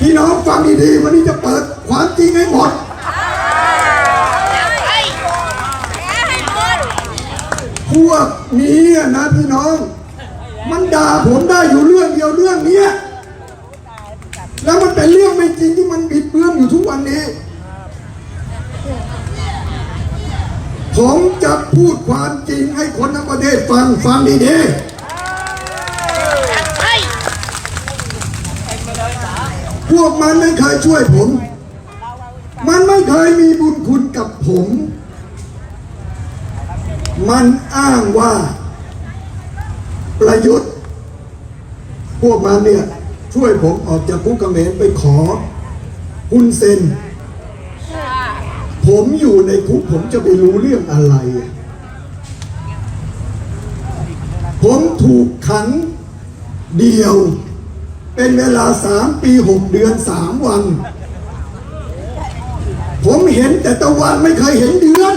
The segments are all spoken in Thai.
พี่น้องฟังดีๆวันนี้จะเปิดความจริงให้หมดพวกนี้นะพี่น้อง มันด่าผมได้อยู่เรื่องเดียวเรื่องเนี้ยแล้วมันเป็นเรื่องไม่จริงที่มันบิดเบือนอยู่ทุกวันนี้ ผมจะพูดความจริงให้คนทั้งประเทศฟังฟังดีๆ วกมันไม่เคยช่วยผม มันไม่เคยมีบุญคุณกับผม มันอ้างว่า ประยุทธ์ พวกมันเนี่ย ช่วยผมออกจากคุกระเมรไปขอหุ้นเซนผมอยู่ในคุกผมจะไปรู้เรื่องอะไร ผมถูกขังเดียว เป็นเวลาสามปีหกเดือนสามวัน ผมเห็นแต่ตะวันไม่เคยเห็นเดือน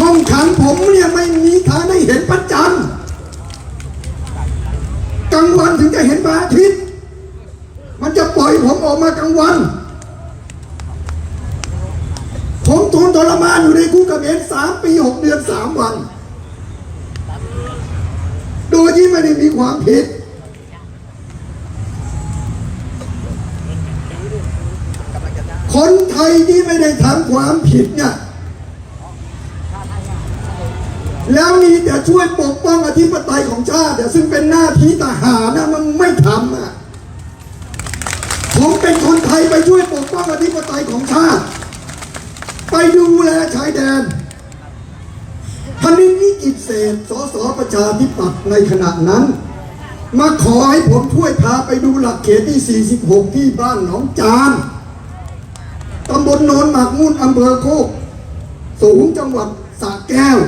ห้องขังผมเนี่ยไม่มีทางได้เห็นพระจันทร์กลางวันถึงจะเห็นพระอาทิตย์ มันจะปล่อยผมออกมากลางวัน ผมทนทรมานอยู่ในคุกเขมรสามปีหกเดือนสามวัน โดยที่ไม่ได้มีความผิด คนไทยที่ไม่ได้ทำความผิดเนี่ยแล้วมีแต่ช่วยปกป้องอธิปไตยของชาติแต่ซึ่งเป็นหน้าที่ทหารนะมันไม่ทำอะผมเป็นคนไทยไปช่วยปกป้องอธิปไตยของชาติ ไปดูแลชายแดนพนินนิ กิจเศษสสประชาธิปัตย์ในขณะนั้น มาขอให้ผมช่วยพาไปดูหลักเขตที่ 46 ที่บ้านหนองจานตำบลโนนหมากมุ่นอำเภอโคก สูงจังหวัดสระแก้ว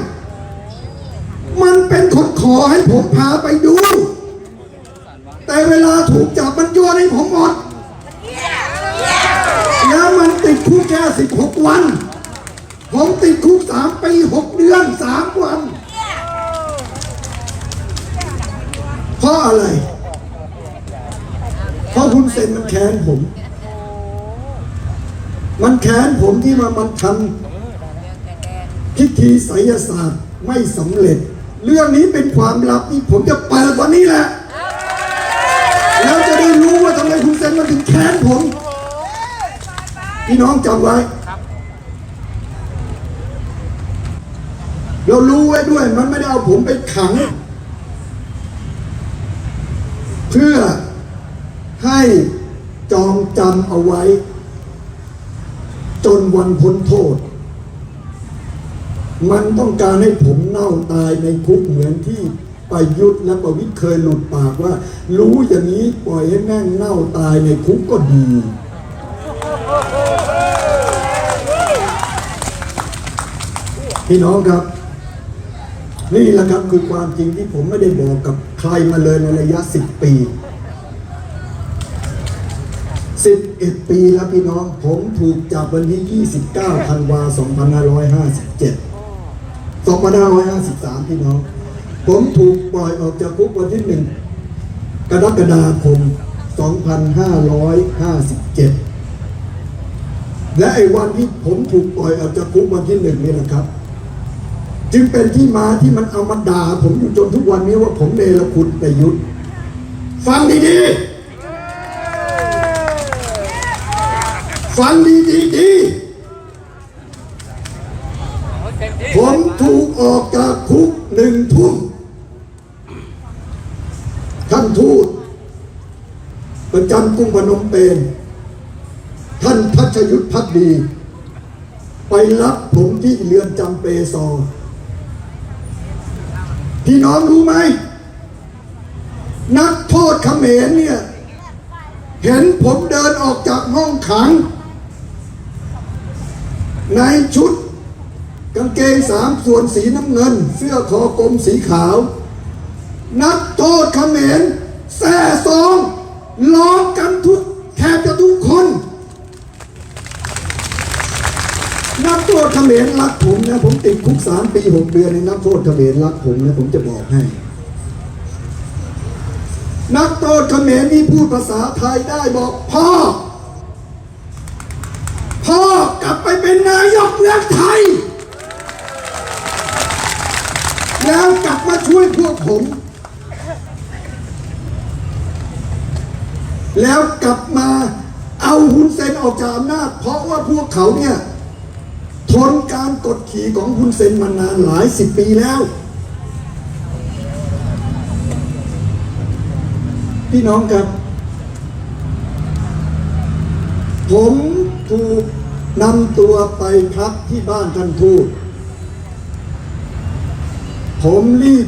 มันเป็นคนขอให้ผมพาไปดู แต่เวลาถูกจับมันโยนให้ผมหมดแล้วมันติดคุกแค่ 16 วัน ผมติดคุก 3 ปี 6 เดือน 3 วัน เพ ราะอะไร เพราะคุณเซนมันแค้นผม มันแค้นผมที่มามันทำพิธีไสยศาสตร์ไม่สำเร็จ เรื่องนี้เป็นความลับที่ผมจะเปิดวันนี้แหละ แล้วจะได้รู้ว่าทำไมคุณเซนมันถึงแค้นผม พี่น้องจำไว้เรารู้ไว้ด้วยมันไม่ได้เอาผมไปขัง พื่อให้จองจำเอาไว้ จนวันพ้นโทษ มันต้องการให้ผมเน่าตายในคุกเหมือนที่ประยุทธ์และประวิทย์เคยหลุดปากว่า รู้อย่างนี้ปล่อยให้แม่งเน่าตายในคุกก็ดี พี่น้องครับ นี่แหละครับคือความจริงที่ผมไม่ได้บอกกับใครมาเลยในระยะสิบปีสิบเอ็ดปีแล้วพี่น้อง ผมถูกจับวันที่29ธันวา2557 2553พี่น้อง ผมถูกปล่อยออกจากคุกวันที่หนึ่งกรกฎาคม2557และไอ้วันที่ผมถูกปล่อยออกจากคุกวันที่หนึ่งนี่แหละครับ จึงเป็นที่มาที่มันเอามาด่าผมอยู่จนทุกวันนี้ว่าผมเนรคุณประยุทธ์ฟังดีๆ ฟังดีๆดีผมถูกออกจากคุกหนึ่งทุ่มท่านทูตประจำกรุงพนมเปญท่านพัชยุทธพักดี ไปรับผมที่เรือนจำเปซอ พี่น้องรู้ไหม นักโทษเขมรเนี่ย เห็นผมเดินออกจากห้องขัง ในชุดกางเกงสามส่วนสีน้ำเงิน เสื้อคอกลมสีขาว นักโทษเขมรแซ่ซองล้อมกันทุกแทบจะทุกคน นักโทษเขมรรักผมนะ ผมติดคุกสามปีหกเดือนในนักโทษเขมรรักผมนะ ผมจะบอกให้ นักโทษเขมรที่พูดภาษาไทยได้บอกพ่อ พ่อกลับไปเป็นนายกเมืองไทย แล้วกลับมาช่วยพวกผม แล้วกลับมาเอาฮุนเซนออกจากอำนาจเพราะว่าพวกเขาเนี่ย ทนการกดขี่ของฮุนเซนมานานหลายสิบปีแล้ว พี่น้องครับ ผมถูกนำตัวไปพักที่บ้านท่านทูตผมรีบ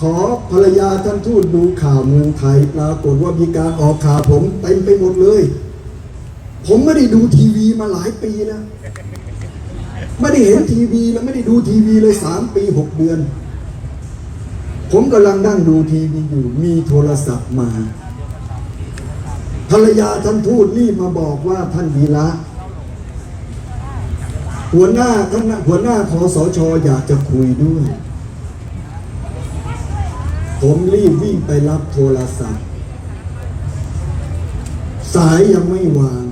ขอภรรยาท่านทูตดูข่าวเมืองไทยปรากฏว่ามีการออกข่าวผมเต็มไปหมดเลย ผมไม่ได้ดูทีวีมาหลายปีแล้ว ไม่ได้เห็นทีวีแล้วไม่ได้ดูทีวีเลยสามปีหกเดือน ผมกำลังนั่งดูทีวีอยู่ มีโทรศัพท์มา ภรรยาท่านทูตรีบมาบอกว่าท่านวีระหัวหน้าท่านหัวหน้าคอสชอยากจะคุยด้วย ผมรีบวิ่งไปรับโทรศัพท์ สายยังไม่วาง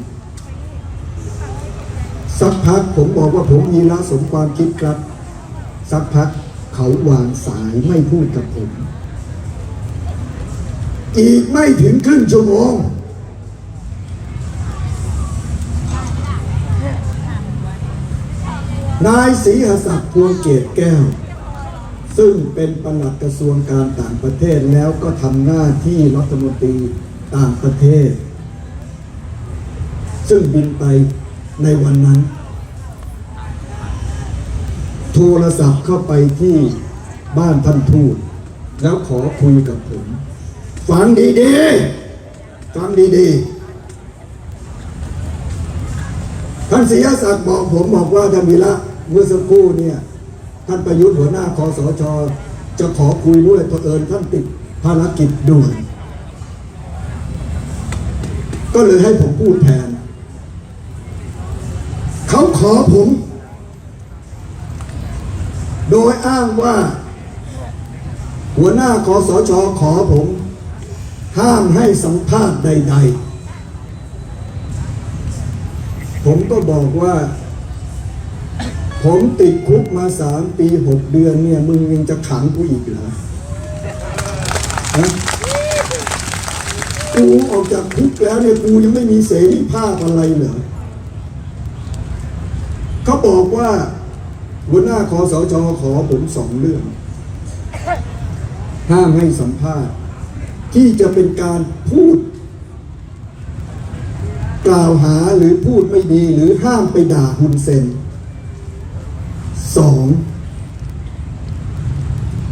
สักพักผมบอกว่าผมมีละสมความคิดครับ สักพักเขาวางสายไม่พูดกับผม อีกไม่ถึงครึ่งชั่วโมงนายศรีหศักดิ์พวงเกตแก้ว ซึ่งเป็นปลัดกระทรวงการต่างประเทศแล้วก็ทำหน้าที่รัฐมนตรีต่างประเทศ ซึ่งบินไป ในวันนั้น โทรศัพท์เข้าไปที่บ้านท่านทูตแล้วขอคุยกับผม ฟังดีๆ ฟังดีๆ ท่านศรีศักดิ์บอกผมบอกว่าท่านวีระเมื่อสักครู่เนี่ย ท่านประยุทธ์หัวหน้าคอสช จะขอคุยด้วยเผอิญท่านติดภารกิจด่วนก็เลยให้ผมพูดแทน อผม โดยอ้างว่า หัวหน้าคอสชขอผม ห้ามให้สัมภาษณ์ใด ๆ ผมก็บอกว่า ผมติดคุกมาสามปีหกเดือนเนี่ย มึงยังจะขังกูอีกเหรอฮะกูออกจากคุกแล้วเนี่ยกูยังไม่มีเสรีภาพอะไรเหรอ เขาบอกว่าหัวหน้าคอสชขอผมสองเรื่อง ห้ามให้สัมภาษณ์ ที่จะเป็นการพูด กล่าวหาหรือพูดไม่ดีหรือห้ามไปด่าฮุนเซนสอง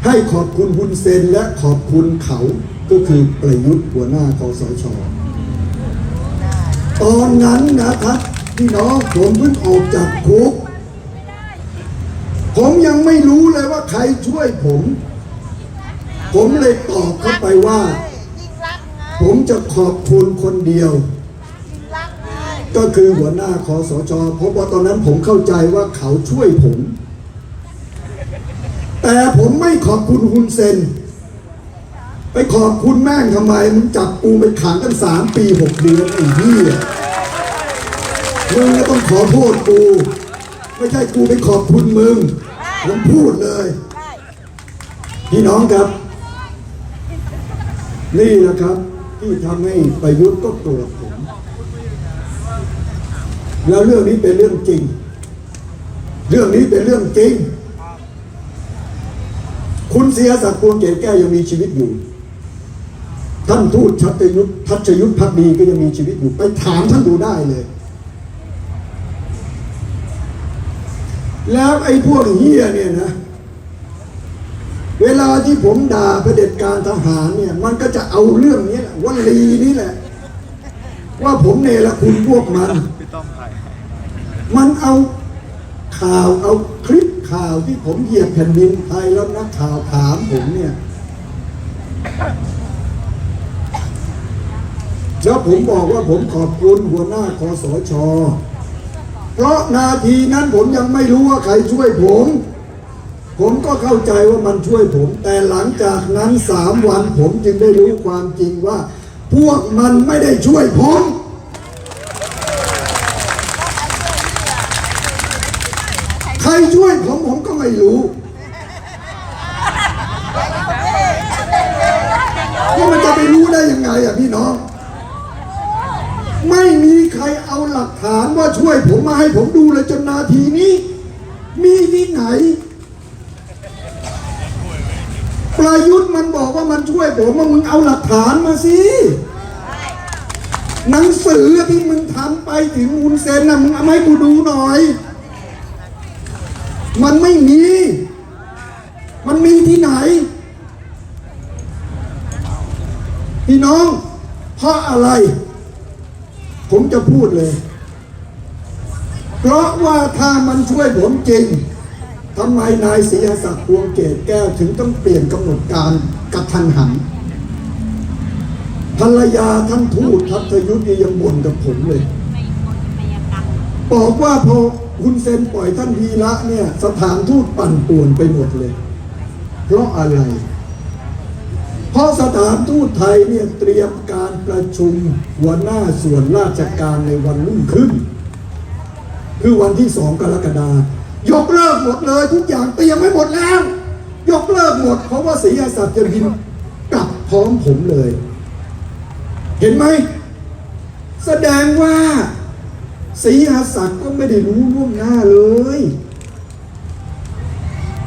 ให้ขอบคุณฮุนเซนและขอบคุณเขาก็คือประยุทธ์หัวหน้าคอสช ตอนนั้นนะครับ พี่น้องผมเพิ่งออกจากคุก ผมยังไม่รู้เลยว่าใครช่วยผม ผมเลยตอบเข้าไปว่า ผมจะขอบคุณคนเดียว ก็คือหัวหน้าคอสชเพราะว่าตอนนั้นผมเข้าใจว่าเขาช่วยผม แต่ผมไม่ขอบคุณฮุนเซนไปขอบคุณแม่งทำไม มึงจับกูไปขังกันสามปีหกเดือนไอ้เหี้ย มึงก็ต้องขอโทษกู ไม่ใช่กูไปขอบคุณมึง ผมพูดเลยใช่พี่น้องครับ นี่แหละครับ ที่ทำให้ประยุทธ์ก็โกรธผม แล้วเรื่องนี้เป็นเรื่องจริง เรื่องนี้เป็นเรื่องจริง คุณเสียศักดิ์พวงเกศแก้วยังมีชีวิตอยู่ท่านทูตชัตยุทธทัชยุทธพักดีก็ยังมีชีวิตอยู่ไปถามท่านดูได้เลย แล้วไอ้พวกเฮียเนี่ยนะ เวลาที่ผมด่าประเผด็จการทหารเนี่ย มันก็จะเอาเรื่องนี้แหละวลีนี้แหละ ว่าผมเนรคุณพวกมันมันเอาข่าวเอาคลิปข่าวที่ผมเหยียบแผ่นดินไทยแล้วนักข่าวถามผมเนี่ยแล้วผมบอกว่าผมขอบคุณหัวหน้าคอสช เพราะนาทีนั้นผมยังไม่รู้ว่าใครช่วยผม ผมก็เข้าใจว่ามันช่วยผม แต่หลังจากนั้นสามวันผมจึงได้รู้ความจริงว่า พวกมันไม่ได้ช่วยผมใครช่วยผมผมก็ไม่รู้ว่ามันจะไปรู้ได้ยังไงอะพี่น้อง ไม่มีใครเอาหลักฐานว่าช่วยผมมาให้ผมดูเลยจนนาทีนี้ มีที่ไหน ประยุทธ์มันบอกว่ามันช่วยผมว่ามึงเอาหลักฐานมาสิหนังสือที่มึงทำไปถึงมุนเซนนะมึงเอามาให้กูดูหน่อย มันไม่มี มันมีที่ไหน พี่น้อง เพราะอะไร ผมจะพูดเลย เพราะว่าถ้ามันช่วยผมจริงทำไมนายศรีศักดิ์พวงเกตแก้วถึงต้องเปลี่ยนกำหนดการกระทันหันภรรยาท่านทูตทัพยุทธยังบ่นกับผมเลย บอกว่าพอคุณเซนปล่อยท่านวีระเนี่ย สถานทูตปั่นป่วนไปหมดเลย เพราะอะไร เพราะสถานทูตไทยเนี่ยเตรียมการประชุมหัวหน้าส่วนราชการในวันรุ่งขึ้น คือวันที่สองกรกฎาคมยกเลิกหมดเลยทุกอย่างเตรียมไว้หมดแล้ว ยกเลิกหมดเพราะว่าศรีอาศักดิ์จะบินกลับพร้อมผมเลย เห็นไหม แสดงว่าศรีอาศักด์ก็ไม่ได้รู้ล่วงหน้าเลย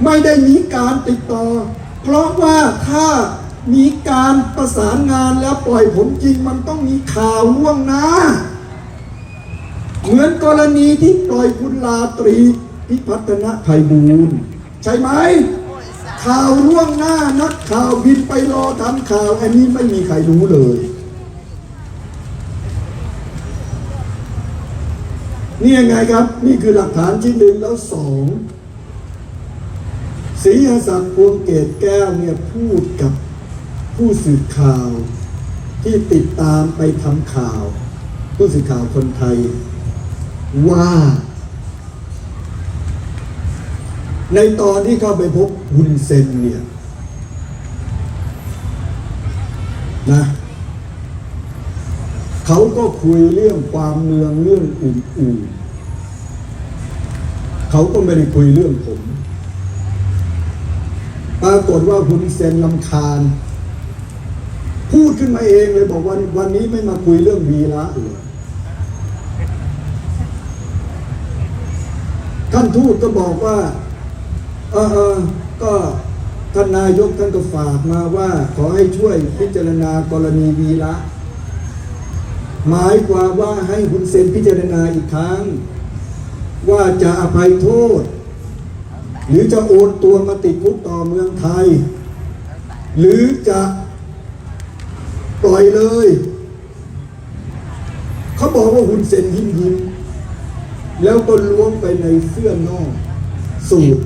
ไม่ได้มีการติดต่อ เพราะว่าถ้า มีการประสานงานแล้วปล่อยผมจริงมันต้องมีข่าวล่วงหน้า เหมือนกรณีที่ปล่อยคุณลาตรีพิพัฒนภัยบูรณ์ใช่ไหม ข่าวล่วงหน้านักข่าวบินไปรอทำข่าว อันนี้ไม่มีใครรู้เลย นี่ยังไงครับ นี่คือหลักฐานชิ้นหนึ่งแล้วสองศรีอาศักดิ์พวงเกตแก้วเนี่ยพูดกับ ผู้สื่อข่าวที่ติดตามไปทำข่าว ผู้สื่อข่าวคนไทย ว่า ในตอนที่เข้าไปพบฮุนเซนเนี่ยนะเขาก็คุยเรื่องความเมืองเรื่องอื่นๆ เขาก็ไม่ได้คุยเรื่องผม ปรากฏว่าคุณเซนลำคาญ พูดขึ้นมาเองเลยบอกวันวันนี้ไม่มาคุยเรื่องวีระเลยท่านทูตก็บอกว่า เออเออก็ท่านนายกท่านก็ฝากมาว่า ขอให้ช่วยพิจารณากรณีวีระหมายความว่าให้คุณเซนพิจารณาอีกครั้ง ว่าจะอภัยโทษ หรือจะโอนตัวมาติดคุกต่อเมืองไทย หรือจะ ปล่อยเลย เขาบอกว่าคุณเซนยิ้มยิ้มแล้วก็ล้วงไปในเสื้อนอกสูตร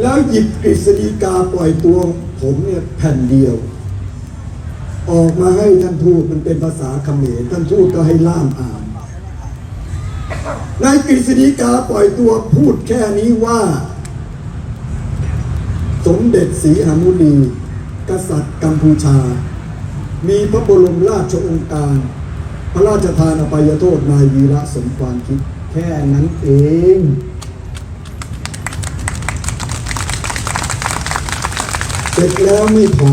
แล้วหยิบกฤษฎีกาปล่อยตัว ผมเนี่ยแผ่นเดียว ออกมาให้ท่านทูตมันเป็นภาษาเขมรท่านทูตก็ให้ล่ามอ่านในกฤษฎีกาปล่อยตัวพูดแค่นี้ว่า สมเด็จศรีหามุนีกษัตริย์กัมพูชา มีพระบรมราชองค์การ พระราชทานอภัยโทษนายวีระสมความคิดแค่นั้นเอง เสร็จแล้วไม่พอ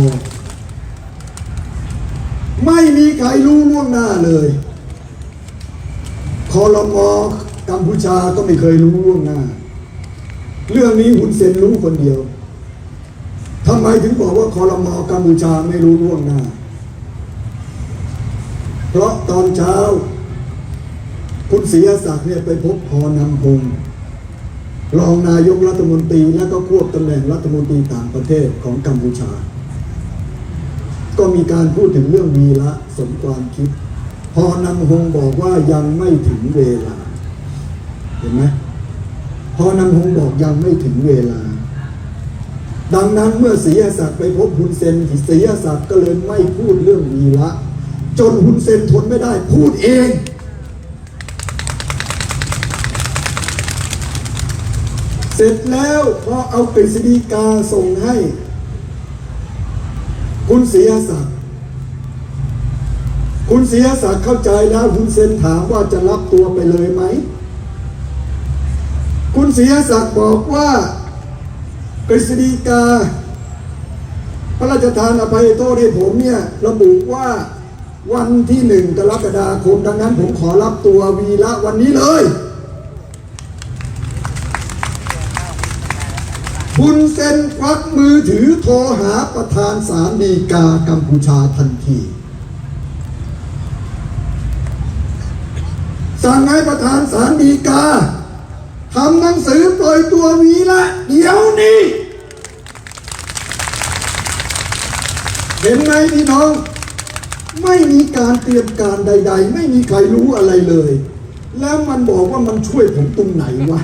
ไม่มีใครรู้ล่วงหน้าเลยคอรมอกัมพูชาก็ไม่เคยรู้ล่วงหน้า เรื่องนี้หุนเซนรู้คนเดียวทำไมถึงบอกว่าคอรมอกัมพูชาไม่รู้ล่วงหน้า เพราะตอนเช้า คุณศรีอาศักดิ์เนี่ยไปพบพอนำพงศ์รองนายกรัฐมนตรีและก็ควบตำแหน่งรัฐมนตรีต่างประเทศของกัมพูชา ก็มีการพูดถึงเรื่องวีระสมความคิด พอนำพงศ์บอกว่ายังไม่ถึงเวลา เห็นไหมพอนำพงศ์บอกยังไม่ถึงเวลา ดังนั้นเมื่อศรีอาศักดิ์ไปพบฮุนเซนศรีอาศักดิ์ก็เลยไม่พูดเรื่องวีระ จนฮุนเซนทนไม่ได้พูดเองศร็จแล้วพอเอากฤษฎีกาส่งให้ คุณเสียศักดิ์คุณเสียศักดิ์เข้าใจแล้วคุณเซนถามว่าจะรับตัวไปเลยไหม คุณเสียศักดิ์บอกว่ากฤษฎีกา พระราชทานอภัยโทษให้ผมเนี่ย ระบุว่า วันที่หนึ่งกรกฎาคมดังนั้นผมขอรับตัววีระวันนี้เลย คุณเซนควักมือถือโทรหาประธานศาลฎีกากัมพูชาทันทีสั่งให้ประธานศาลฎีกาทำหนังสือปล่อยตัววีละเดี๋ยวนี้ เห็นไหมพี่น้อง ไม่มีการเตรียมการใด ๆ ไม่มีใครรู้อะไรเลย แล้วมันบอกว่ามันช่วยผมตรงไหนวะ